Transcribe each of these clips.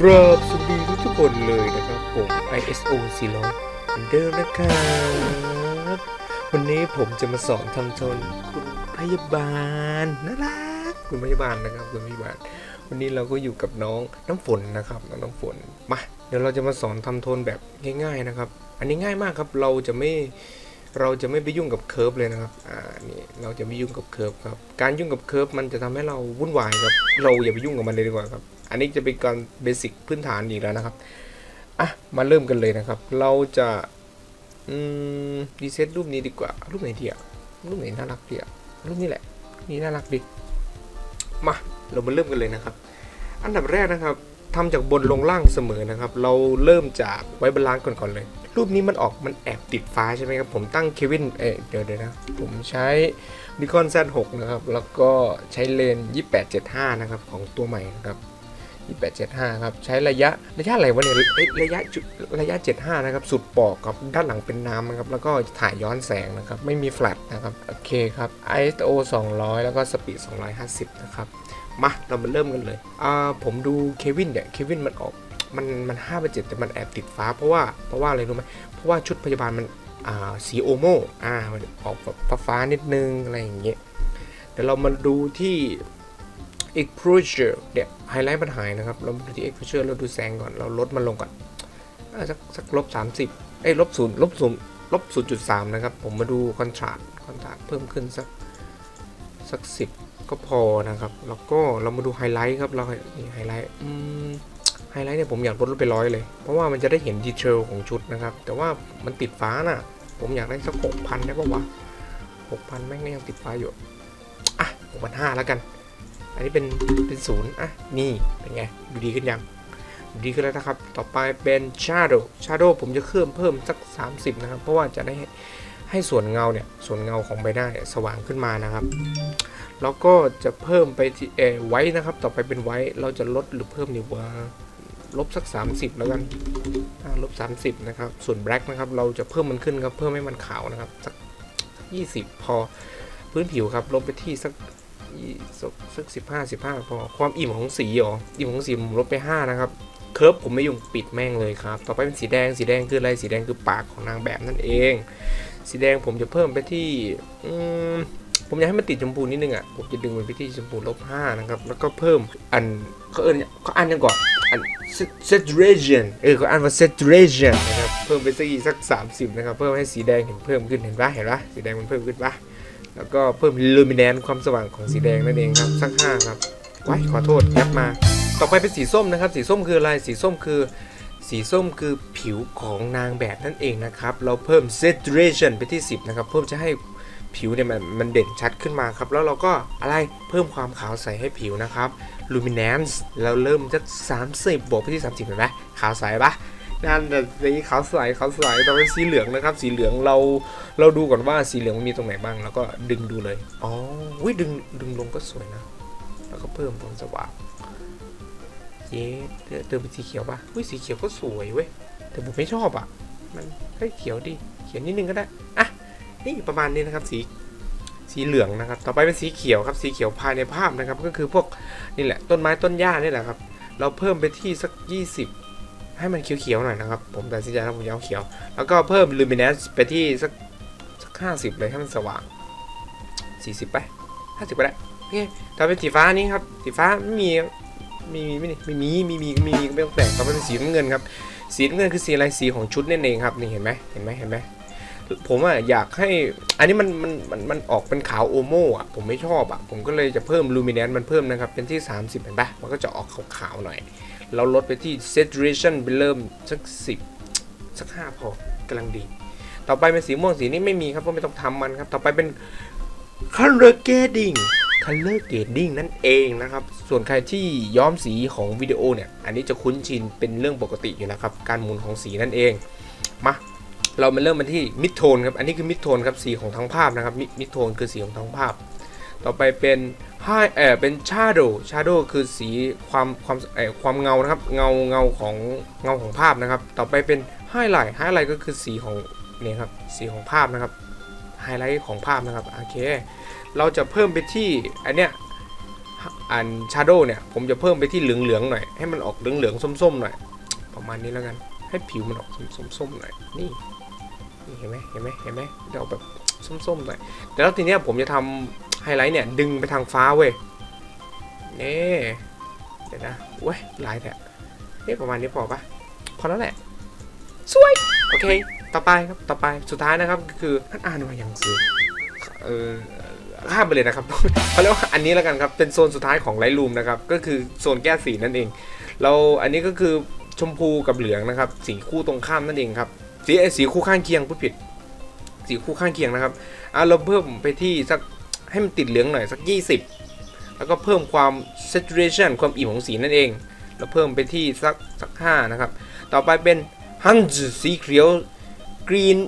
กราบสวัสดีทุกทุกคนเลยนะครับผม ISO 400เหมือนเดิมนะครับวันนี้ผมจะมาสอนทำโทนคุณพยาบาลน่ารักคุณพยาบาลนะครับคุณพยาบาล วันนี้เราก็อยู่กับน้องน้ำฝนนะครับน้องน้ำฝนมาเดี๋ยวเราจะมาสอนทำโทนแบบง่ายๆนะครับ อันนี้ง่ายมากครับเราจะไม่เราจะไม่ไปยุ่งกับเคิร์ฟเลยนะครับ อ่า นี่ เราจะไม่ยุ่งกับเคิร์ฟครับ การยุ่งกับเคิร์ฟมันจะทำให้เราวุ่นวายครับ เราอย่าไปยุ่งกับมันเลยดีกว่าครับ อันนี้จะเป็นการเบสิกพื้นฐานอีกแล้วนะครับ อะ มาเริ่มกันเลยนะครับ เราจะอืมรีเซ็ตรูปนี้ดีกว่า รูปไหนดีอะรูปไหนน่ารักดีอะรูปนี้แหละรูปนี้น่ารักดี มา เรามาเริ่มกันเลยนะครับ อันดับแรกนะครับทำจากบนลงล่างเสมอนะครับ เราเริ่มจากไว้บาลานซ์ก่อนเลย รูปนี้มันออกมันแอบติดฟ้าใช่ไหมครับ ผมตั้งเควิน เอ๊ะเดี๋ยวเดี๋ยวนะ ผมใช้นิคอน Z6 นะครับ แล้วก็ใช้เลนส์2875 นะครับ ของตัวใหม่นะครับ 2875 ครับ ใช้ระยะระยะอะไรวะเนี่ยระยะจุดระยะ 75 นะครับ สุดปอกครับด้านหลังเป็นน้ำนะครับ แล้วก็ถ่ายย้อนแสงนะครับ ไม่มีแฟลชนะครับ โอเคครับ ISO 200 แล้วก็สปีด 250 นะครับมาเรามาเริ่มกันเลยอ่าผมดูเควินเนี่ยเควินมันออกมันมัน5ไป7แต่มันแอบติดฟ้าเพราะว่าเพราะว่าอะไรรู้ไหมเพราะว่าชุดพยาบาลมันอ่าสีโอโมอ่ามันออกแบบฟ้านิดนึงอะไรอย่างเงี้ยเดี๋ยวเรามาดูที่ exposure เนี่ยไฮไลท์มันหายนะครับ เราดูที่ exposure เราดูแสงก่อน เราลดมันลงก่อนอสักสักลบ30เอ้ยลบศูนย์ลบศูนย์ลบ0.3นย์จุดสามนะครับ ผมมาดู contrast contrast เพิ่มขึ้นสักสัก10ก็พอนะครับ แล้วก็เรามาดูไฮไลท์ครับ เราไฮไลท์อืมไฮไลท์เนี่ยผมอยากลดลงไปร้อยเลย เพราะว่ามันจะได้เห็นดีเทลของชุดนะครับ แต่ว่ามันติดฟ้าน่ะ ผมอยากได้สัก6,000ได้ปะวะ6,000แม่งก็ยังติดฟ้าอยู่ อะ6,500แล้วกัน อันนี้เป็นเป็นศูนย์อะนี่เป็นไงดูดีขึ้นยังดูดีขึ้นแล้วนะครับ ต่อไปเป็น shadow shadow ผมจะเพิ่มเพิ่มสัก 30 นะครับ เพราะว่าจะได้ให้ให้ส่วนเงาเนี่ยส่วนเงาของใบหน้าเนี่ยสว่างขึ้นมานะครับ แล้วก็จะเพิ่มไปที่เอไว้นะครับ ต่อไปเป็นไว้เราจะลดหรือเพิ่มดีว่าลบสัก 30 แล้วกันอ่าลบ 30 นะครับ ส่วน black นะครับ เราจะเพิ่มมันขึ้นครับ เพิ่มให้มันขาวนะครับ สัก 20 พอ พื้นผิวครับ ลบไปที่สัก สักสักสิบห้าสิบห้าพอความอิ่มของสีเหรออิ่มของสีผมลดไปห้านะครับเคิร์ฟผมไม่ยุ่งปิดแม่งเลยครับ ต่อไปเป็นสีแดงสีแดงคืออะไรสีแดงคือปากของนางแบบนั่นเอง สีแดงผมจะเพิ่มไปที่อืมผมอยากให้มันติดชมพูนิดนึงอะผมจะดึงมันไปที่ชมพูลบห้านะครับ แล้วก็เพิ่มอันเขาเอิญเขาอ่านยังก่อนอัน saturation เออเขาอ่านว่า saturation นะครับ เพิ่มไปสักอีกสัก30นะครับ เพิ่มให้สีแดงเห็นเพิ่มขึ้นเห็นปะเห็นปะสีแดงมันเพิ่มขึ้นปะ แล้วก็เพิ่ม luminance ความสว่างของสีแดงนั่นเองครับสักห้าครับไว้ขอโทษยับมา ต่อไปเป็นสีส้มนะครับ สีส้มคืออะไรสีส้มคือ สีส้มคือผิวของนางแบบนั่นเองนะครับ เราเพิ่ม saturation ไปที่ 10 นะครับ เพิ่มจะให้ผิวเนี่ยมันมันเด่นชัดขึ้นมาครับ แล้วเราก็อะไรเพิ่มความขาวใสให้ผิวนะครับ luminance เราเริ่มจาก30บวกไปที่ 30เห็นไหมขาวใสปะ นั่นแต่สีขาวใสขาวใสต่อไปสีเหลืองนะครับ สีเหลืองเราเราดูก่อนว่าสีเหลืองมันมีตรงไหนบ้าง แล้วก็ดึงดูเลย อ๋อวิดึงดึงลงก็สวยนะ แล้วก็เพิ่มความสว่างเย้เติมเติมเป็นสีเขียวป่ะวิสีเขียวก็สวยเว้ย แต่ผมไม่ชอบอะ มันเฮ้ยเขียวดิ เขียวนิดนึงก็ได้ อะ นี่ประมาณนี้นะครับสีสีเหลืองนะครับ ต่อไปเป็นสีเขียวครับ สีเขียวภายในภาพนะครับ ก็คือพวกนี่แหละ ต้นไม้ต้นหญ้านี่แหละครับ เราเพิ่มไปที่สัก 20 ให้มันเขียวๆหน่อยนะครับ ผมตัดสินใจแล้วผมจะเอาเขียว แล้วก็เพิ่ม luminance ไปที่สักสักห้าสิบเลยให้มันสว่างสี่สิบไปห้าสิบไปได้โอเคต่อเป็นสีฟ้านี้ครับสีฟ้าไม่มีมีมีไม่ไม่มีมีมีมีไม่ต้องแปลกต่อไปเป็นสีน้ำเงินครับสีน้ำเงินคือสีอะไรสีของชุดนั่นเองครับนี่เห็นไหมเห็นไหมเห็นไหม ผมอะอยากให้ อันนี้มันมันมันมันออกเป็นขาวโอโม่อะผมไม่ชอบอะผมก็เลยจะเพิ่มลูมิเนนมันเพิ่มนะครับ เป็นที่ 30เห็นปะมันก็จะออกขาวๆหน่อย เราลดไปที่ saturation ไปเริ่มสักสิบสักห้าพอกำลังดี ต่อไปเป็นสีม่วงสีนี้ไม่มีครับเพราะไม่ต้องทำมันครับ ต่อไปเป็น color grading color grading นั่นเองนะครับ ส่วนใครที่ย้อมสีของวิดีโอเนี่ย อันนี้จะคุ้นชินเป็นเรื่องปกติอยู่แล้วครับ การหมุนของสีนั่นเอง มา เรามาเริ่มมาที่ mid tone ครับ อันนี้คือ mid tone ครับสีของทั้งภาพนะครับ mid mid tone คือสีของทั้งภาพ ต่อไปเป็น high เออเป็น shadow shadow คือสีความความเออความเงานะครับเงาเงาของเงาของภาพนะครับ ต่อไปเป็น highlight highlight ก็คือสีของเนี่ยครับสีของภาพนะครับไฮไลท์ของภาพนะครับโอเค เราจะเพิ่มไปที่อันเนี้ยอันชาโดว์เนี่ยผมจะเพิ่มไปที่เหลืองๆหน่อยให้มันออกเหลืองๆส้มๆหน่อยประมาณนี้แล้วกันให้ผิวมันออกส้มๆหน่อยนี่ เห็นไหมเห็นไหมเห็นไหมจะออกแบบส้มๆหน่อยแต่แล้วทีเนี้ยผมจะทำไฮไลท์เนี่ยดึงไปทางฟ้าเว้ยนี่เดี๋ยวนะเว้ยลายแท้นี่ประมาณนี้พอปะพอแล้วแหละสวยโอเค ต่อไปครับต่อไปสุดท้ายนะครับก็คือท่านอ่านมาอย่างซื้อเออข้ามไปเลยนะครับเขาเรียกว่าอันนี้แล้วกันครับเป็นโซนสุดท้ายของไลท์รูมนะครับก็คือโซนแก้สีนั่นเอง เราอันนี้ก็คือชมพูกับเหลืองนะครับสีคู่ตรงข้ามนั่นเองครับ สีสีคู่ข้างเคียงพูดผิด สีคู่ข้างเคียงนะครับอะเราเพิ่มไปที่สักให้มันติดเหลืองหน่อยสัก 20 แล้วก็เพิ่มความ saturation ความอิ่มของสีนั่นเอง เราเพิ่มไปที่สักสักห้านะครับ ต่อไปเป็นฮันส์สีเขียวกรีน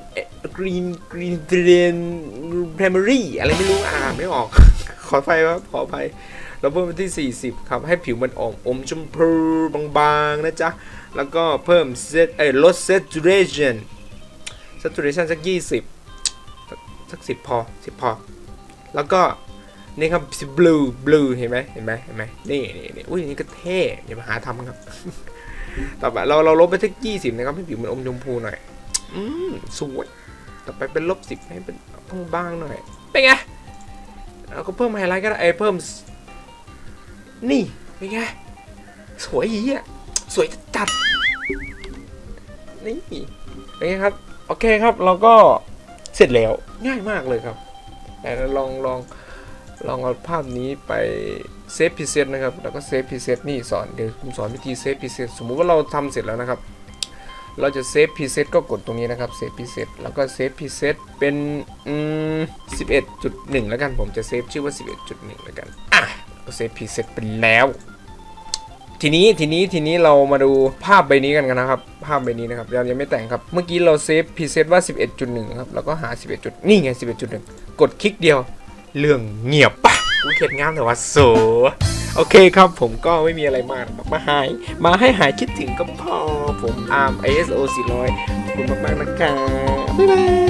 กรีนกรีนเดรนพร i ม a รีอะไรไม่รู้อ่านไม่ออก ขออภัยครับขออภัย เราเพิ่มไปที่ 40 ครับ ให้ผิวมันออกอมชมพูบางๆ นะจ๊ะ แล้วก็เพิ่มเซตเอ้ลด saturation saturation สัก 20 สักสักสิบพอสิบพอ แล้วก็นี่ครับ blue blue เห็นไหมเห็นไหมเห็นไหมนี่นี่นี่อุ้ยนี่ก็เท่อย่ามาหาทำครับ ต่อไปเราเราลบไปสักยี่สิบนะครับ ให้ผิวมันอมชมพูหน่อย อืมสวย ต่อไปเป็นลบสิบให้เป็นบางๆหน่อย เป็นไงเราก็เพิ่มไฮไลท์ก็ได้ไอ้เพิ่ม นี่เป็นไง สวยอีอะสวยจัด นี่เป็นไงครับ โอเคครับ เราก็เสร็จแล้วง่ายมากเลยครับ แต่ลองลองลองเอาภาพนี้ไปเซฟพิเศษนะครับ แล้วก็เซฟพิเศษนี่สอน เดี๋ยวผมสอนวิธีเซฟพิเศษสมมุติว่าเราทำเสร็จแล้วนะครับ เราจะเซฟพรีเซตก็กดตรงนี้นะครับ เซฟพรีเซตแล้วก็เซฟพรีเซตเป็นอืม11.1 แล้วกัน ผมจะเซฟชื่อว่า 11.1 แล้วกัน อะ เซฟพรีเซตไปแล้ว ทีนี้ทีนี้ทีนี้เรามาดูภาพใบนี้กันกันนะครับ ภาพใบนี้นะครับเรายังไม่แต่งครับ เมื่อกี้เราเซฟพรีเซตว่า 11.1 ครับแล้วก็หา 11จุดนี่ไง 11.1 กดคลิกเดียว เรื่องเงียบปะกูเขียนงามแต่ว่าโสโอเคครับผมก็ไม่มีอะไรมากมาหาย มาให้หายคิดถึงก็พอผมอาร์ม ISO 400 ขอบคุณมากๆนะครับบ๊ายบาย